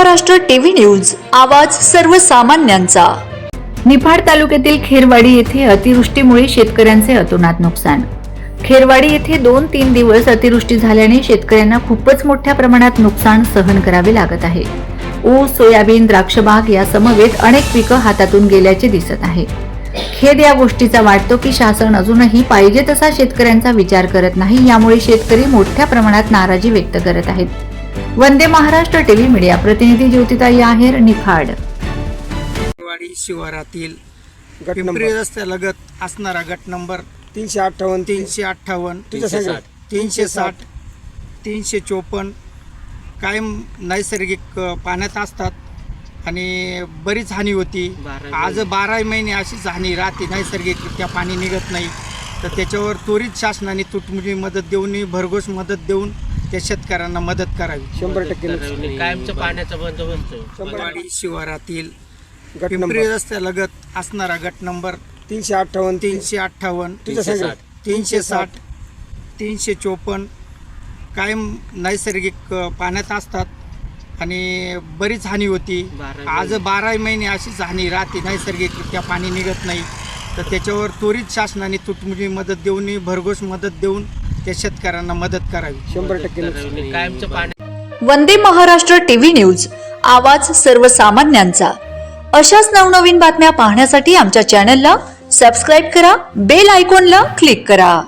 Maharashtra TV news आवाज सर्वसामान्यांचा. निफाड तालुक्यातील खेरवाडी येथे अतिवृष्टीमुळे शेतकऱ्यांचे अतोनात नुकसान. खेरवाडी येथे दोन तीन दिवस अतिवृष्टी झाल्याने शेतकऱ्यांना खूपच मोठ्या प्रमाणात नुकसान सहन करावे लागत आहे. ऊस सोयाबीन द्राक्षबाग या समवेत अनेक पिकं हातातून गेल्याचे दिसत आहे. खेद या गोष्टीचा वाटतो की शासन अजूनही पाहिजे तसा शेतकऱ्यांचा विचार करत नाही यामुळे शेतकरी मोठ्या प्रमाणात नाराजी व्यक्त करत आहेत. वंदे महाराष्ट्र टीव्ही मीडिया प्रतिनिधी ज्योतिताई आहेर निफाड वाडी शिवारातील गट पिंपरी नंबर. रस्त्यालगत असणारा गट नंबर तीनशे अठ्ठावन्न. तीनशे अठ्ठावन्न. तुझ्या संग. तीनशे साठ. तीनशे चोपन्न. कायम नैसर्गिक अ, पाण्यात असतात. आणि बरीच हानी होती. आज बारा महिने अशीच हानी राहते. नैसर्गिकरित्या पाणी निघत नाही. तर त्याच्यावर त्वरित शासनाने तुटमुजी मदत देऊन भरघोस मदत देऊन त्या शेतकऱ्यांना मदत करावी. शंभर टक्के कायमचं पाण्याचा बंदोबस्त वाडी शिवारातील गट पिंपरी नंबर. रस्त्यालगत असणारा गट नंबर तीनशे अठ्ठावन्न. तीनशे अठ्ठावन्न. तीनशे साठ. तीनशे चोपन्न. कायम नैसर्गिक पाण्यात असतात आणि बरीच हानी होती. आज बारा महिने अशीच हानी राहते. नैसर्गिकरित्या पाणी निघत नाही. तर त्याच्यावर त्वरित शासनाने तुटमुजी मदत देऊन भरघोस मदत देऊन त्या शेतकऱ्यांना मदत करावी. शंभर टक्के कायमचं पाणी. वंदे महाराष्ट्र टीव्ही न्यूज आवाज सर्वसामान्यांचा. अशाच नवनवीन बातम्या पाहण्यासाठी आमच्या चॅनलला सबस्क्राईब करा बेल आयकॉनला क्लिक करा.